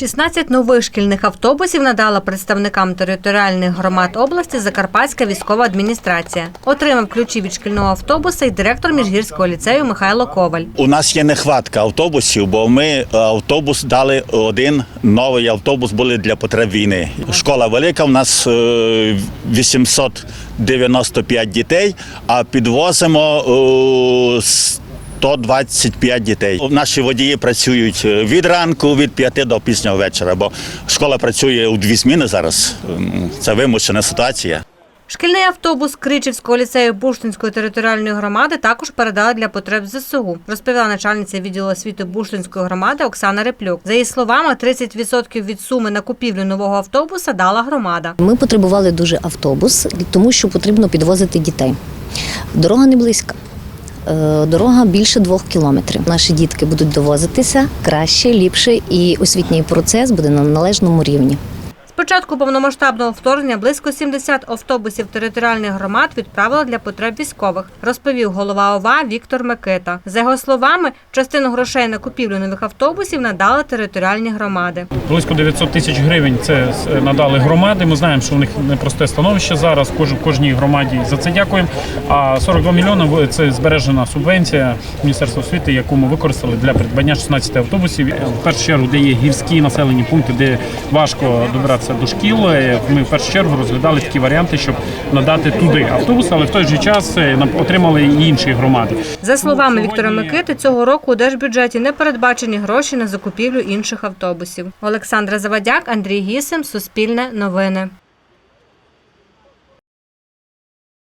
16 нових шкільних автобусів надала представникам територіальних громад області Закарпатська військова адміністрація. Отримав ключі від шкільного автобуса і директор Міжгірського ліцею Михайло Коваль. У нас є нехватка автобусів, бо ми е, автобус дали один новий автобус були для потреб війни. Школа велика, у нас е, 895 дітей, а підвозимо е, 125 дітей. Наші водії працюють е, від ранку, від 5 до пізнього вечора, бо школа працює у дві зміни зараз. Це вимушена ситуація. Шкільний автобус Кричівського ліцею Буштинської територіальної громади також передали для потреб ЗСУ, розповіла начальниця відділу освіти Буштинської громади Оксана Реплюк. За її словами, 30% від суми на купівлю нового автобуса дала громада. Ми потребували дуже автобус, тому що потрібно підвозити дітей. Дорога не близька. Е, Дорога більше двох кілометрів. Наші дітки будуть довозитися краще, ліпше, і освітній процес буде на належному рівні. Початку повномасштабного вторгнення близько 70 автобусів територіальних громад відправили для потреб військових, розповів голова ОВА Віктор Микита. За його словами, частину грошей на купівлю нових автобусів надали територіальні громади. Близько 900 тисяч гривень це е, надали громади. Ми знаємо, що в них непросте становище зараз. Кож, кожній громаді за це дякуємо. А 42 мільйони це збережена субвенція Міністерства освіти, яку ми використали для придбання 16 автобусів. Е, В першу чергу, де є гірські населені пункти, де важко добиратися до шкіл. е, Ми в першу чергу розглядали такі варіанти, щоб надати туди автобус, але в той же час е, нам отримали і інші громади. За словами Віктора Микити, цього року у держбюджеті не передбачені гроші на закупівлю інших автобусів. Олександра Завадяк, Андрій Гісим, Суспільне новини.